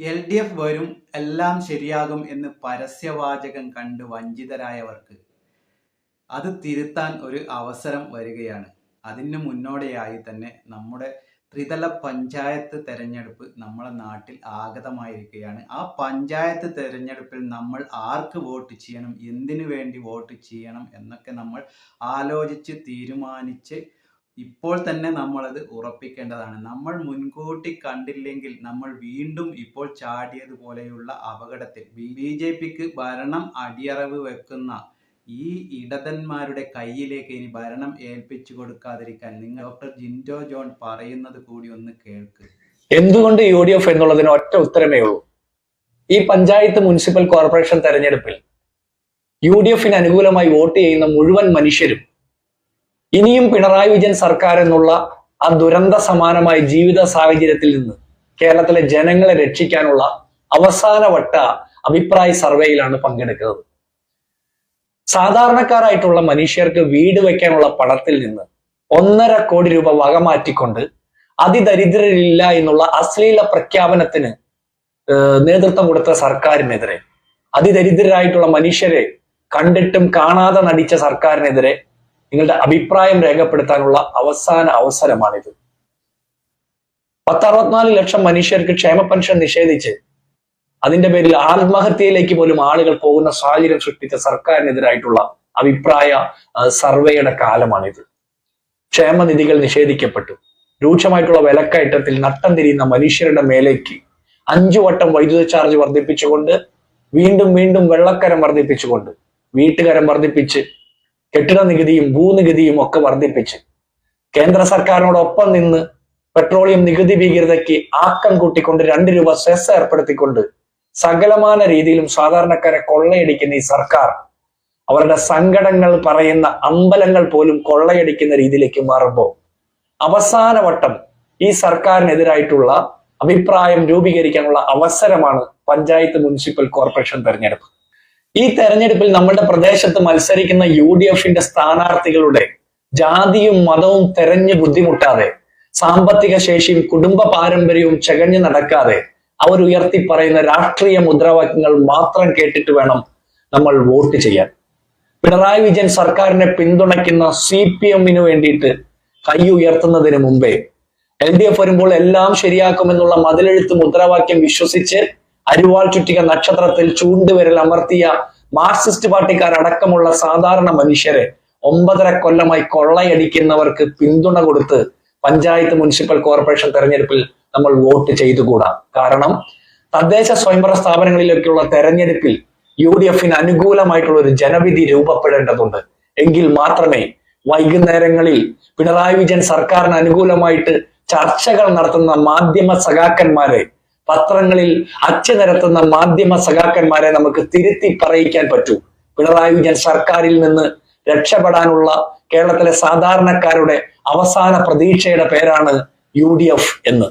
L D F വരും എല്ലാം ശരിയാകും എന്ന് പരസ്യവാചകം കണ്ട് വഞ്ചിതരായവർക്ക് അത് തിരുത്താൻ ഒരു അവസരം വരികയാണ്. അതിന് മുന്നോടിയായി തന്നെ നമ്മുടെ ത്രിതല പഞ്ചായത്ത് തെരഞ്ഞെടുപ്പ് നമ്മുടെ നാട്ടിൽ ആഗതമായിരിക്കുകയാണ്. ആ പഞ്ചായത്ത് തെരഞ്ഞെടുപ്പിൽ നമ്മൾ ആർക്ക് വോട്ട് ചെയ്യണം എന്തിനു വേണ്ടി വോട്ട് ചെയ്യണം എന്നൊക്കെ നമ്മൾ ആലോചിച്ച് തീരുമാനിച്ച് ഇപ്പോൾ തന്നെ നമ്മളത് ഉറപ്പിക്കേണ്ടതാണ്. നമ്മൾ മുൻകൂട്ടി കണ്ടില്ലെങ്കിൽ നമ്മൾ വീണ്ടും ഇപ്പോൾ ചാടിയതുപോലെയുള്ള അപകടത്തിൽ ബി ജെ പിക്ക് ഭരണം അടിയറവ് വെക്കുന്ന ഈ ഇടതന്മാരുടെ കയ്യിലേക്ക് ഇനി ഭരണം ഏൽപ്പിച്ചു കൊടുക്കാതിരിക്കാൻ നിങ്ങൾ ഡോക്ടർ ജിൻഡോ ജോൺ പറയുന്നത് കൂടി ഒന്ന് കേൾക്ക്. എന്തുകൊണ്ട് യു ഡി എഫ് എന്നുള്ളതിന് ഒറ്റ ഉത്തരമേ ഉള്ളൂ? ഈ പഞ്ചായത്ത് മുനിസിപ്പൽ കോർപ്പറേഷൻ തെരഞ്ഞെടുപ്പിൽ യു ഡി എഫിന് അനുകൂലമായി വോട്ട് ചെയ്യുന്ന മുഴുവൻ മനുഷ്യരും ഇനിയും പിണറായി വിജയൻ സർക്കാർ എന്നുള്ള ആ ദുരന്ത സമാനമായ ജീവിത സാഹചര്യത്തിൽ നിന്ന് കേരളത്തിലെ ജനങ്ങളെ രക്ഷിക്കാനുള്ള അവസാനവട്ട അഭിപ്രായ സർവേയിലാണ് പങ്കെടുക്കുന്നത്. സാധാരണക്കാരായിട്ടുള്ള മനുഷ്യർക്ക് വീട് വയ്ക്കാനുള്ള പണത്തിൽ നിന്ന് ഒന്നര കോടി രൂപ വകമാറ്റിക്കൊണ്ട് അതിദരിദ്രരില്ല എന്നുള്ള അശ്ലീല പ്രഖ്യാപനത്തിന് നേതൃത്വം കൊടുത്ത സർക്കാരിനെതിരെ അതിദരിദ്രരായിട്ടുള്ള മനുഷ്യരെ കണ്ടിട്ടും കാണാതെ നടിച്ച സർക്കാരിനെതിരെ നിങ്ങളുടെ അഭിപ്രായം രേഖപ്പെടുത്താനുള്ള അവസാന അവസരമാണിത്. പത്തറുപത്തിനാല് ലക്ഷം മനുഷ്യർക്ക് ക്ഷേമ പെൻഷൻ നിഷേധിച്ച് അതിന്റെ പേരിൽ ആത്മഹത്യയിലേക്ക് പോലും ആളുകൾ പോകുന്ന സാഹചര്യം സൃഷ്ടിച്ച സർക്കാരിനെതിരായിട്ടുള്ള അഭിപ്രായ സർവേയുടെ കാലമാണിത്. ക്ഷേമനിധികൾ നിഷേധിക്കപ്പെട്ടു. രൂക്ഷമായിട്ടുള്ള വിലക്കയറ്റത്തിൽ നട്ടം തിരിയുന്ന മനുഷ്യരുടെ മേലേക്ക് അഞ്ചു വട്ടം വൈദ്യുത ചാർജ് വർദ്ധിപ്പിച്ചുകൊണ്ട് വീണ്ടും വീണ്ടും വെള്ളക്കരം വർദ്ധിപ്പിച്ചുകൊണ്ട് വീട്ടുകരം വർദ്ധിപ്പിച്ച് കെട്ടിട നികുതിയും ഭൂനികുതിയും ഒക്കെ വർദ്ധിപ്പിച്ച് കേന്ദ്ര സർക്കാരിനോടൊപ്പം നിന്ന് പെട്രോളിയം നികുതി ഭീകരതയ്ക്ക് ആക്കം കൂട്ടിക്കൊണ്ട് രണ്ട് രൂപ സെസ് ഏർപ്പെടുത്തിക്കൊണ്ട് സകലമാന രീതിയിലും സാധാരണക്കാരെ കൊള്ളയടിക്കുന്ന ഈ സർക്കാർ അവരുടെ സങ്കടങ്ങൾ പറയുന്ന അമ്പലങ്ങൾ പോലും കൊള്ളയടിക്കുന്ന രീതിയിലേക്ക് മാറുമ്പോൾ അവസാന വട്ടം ഈ സർക്കാരിനെതിരായിട്ടുള്ള അഭിപ്രായം രൂപീകരിക്കാനുള്ള അവസരമാണ് പഞ്ചായത്ത് മുനിസിപ്പൽ കോർപ്പറേഷൻ തെരഞ്ഞെടുപ്പ്. ഈ തെരഞ്ഞെടുപ്പിൽ നമ്മുടെ പ്രദേശത്ത് മത്സരിക്കുന്ന യു ഡി എഫിന്റെ സ്ഥാനാർത്ഥികളുടെ ജാതിയും മതവും തെരഞ്ഞു ബുദ്ധിമുട്ടാതെ സാമ്പത്തിക ശേഷിയും കുടുംബ പാരമ്പര്യവും ചകഞ്ഞു നടക്കാതെ അവർ ഉയർത്തി പറയുന്ന രാഷ്ട്രീയ മുദ്രാവാക്യങ്ങൾ മാത്രം കേട്ടിട്ട് വേണം നമ്മൾ വോട്ട് ചെയ്യാൻ. പിണറായി വിജയൻ സർക്കാരിനെ പിന്തുണയ്ക്കുന്ന സി പി എമ്മിന് വേണ്ടിയിട്ട് കൈ ഉയർത്തുന്നതിന് മുമ്പേ എൽ ഡി എഫ് വരുമ്പോൾ എല്ലാം ശരിയാക്കുമെന്നുള്ള മതിലെഴുത്ത് മുദ്രാവാക്യം വിശ്വസിച്ച് അരിവാൾ ചുറ്റിക നക്ഷത്രത്തിൽ ചൂണ്ടുവിരൽ അമർത്തിയ മാർക്സിസ്റ്റ് പാർട്ടിക്കാരടക്കമുള്ള സാധാരണ മനുഷ്യരെ ഒമ്പതര കൊല്ലമായി കൊള്ളയടിക്കുന്നവർക്ക് പിന്തുണ കൊടുത്ത് പഞ്ചായത്ത് മുനിസിപ്പൽ കോർപ്പറേഷൻ തെരഞ്ഞെടുപ്പിൽ നമ്മൾ വോട്ട് ചെയ്തുകൂടാ. കാരണം തദ്ദേശ സ്വയംഭരണ സ്ഥാപനങ്ങളിലേക്കുള്ള തെരഞ്ഞെടുപ്പിൽ യു ഡി എഫിന് അനുകൂലമായിട്ടുള്ള ഒരു ജനവിധി രൂപപ്പെടേണ്ടതുണ്ട്. എങ്കിൽ മാത്രമേ വൈകുന്നേരങ്ങളിൽ പിണറായി വിജയൻ സർക്കാരിന് അനുകൂലമായിട്ട് ചർച്ചകൾ നടത്തുന്ന മാധ്യമ സഖാക്കന്മാരെ പത്രങ്ങളിൽ അച്ചു നിരത്തുന്ന മാധ്യമ സഖാക്കന്മാരെ നമുക്ക് തിരുത്തി പറയിക്കാൻ പറ്റൂ. പിണറായി വിജയൻ സർക്കാരിൽ നിന്ന് രക്ഷപ്പെടാനുള്ള കേരളത്തിലെ സാധാരണക്കാരുടെ അവസാന പ്രതീക്ഷയുടെ പേരാണ് യു എന്ന്.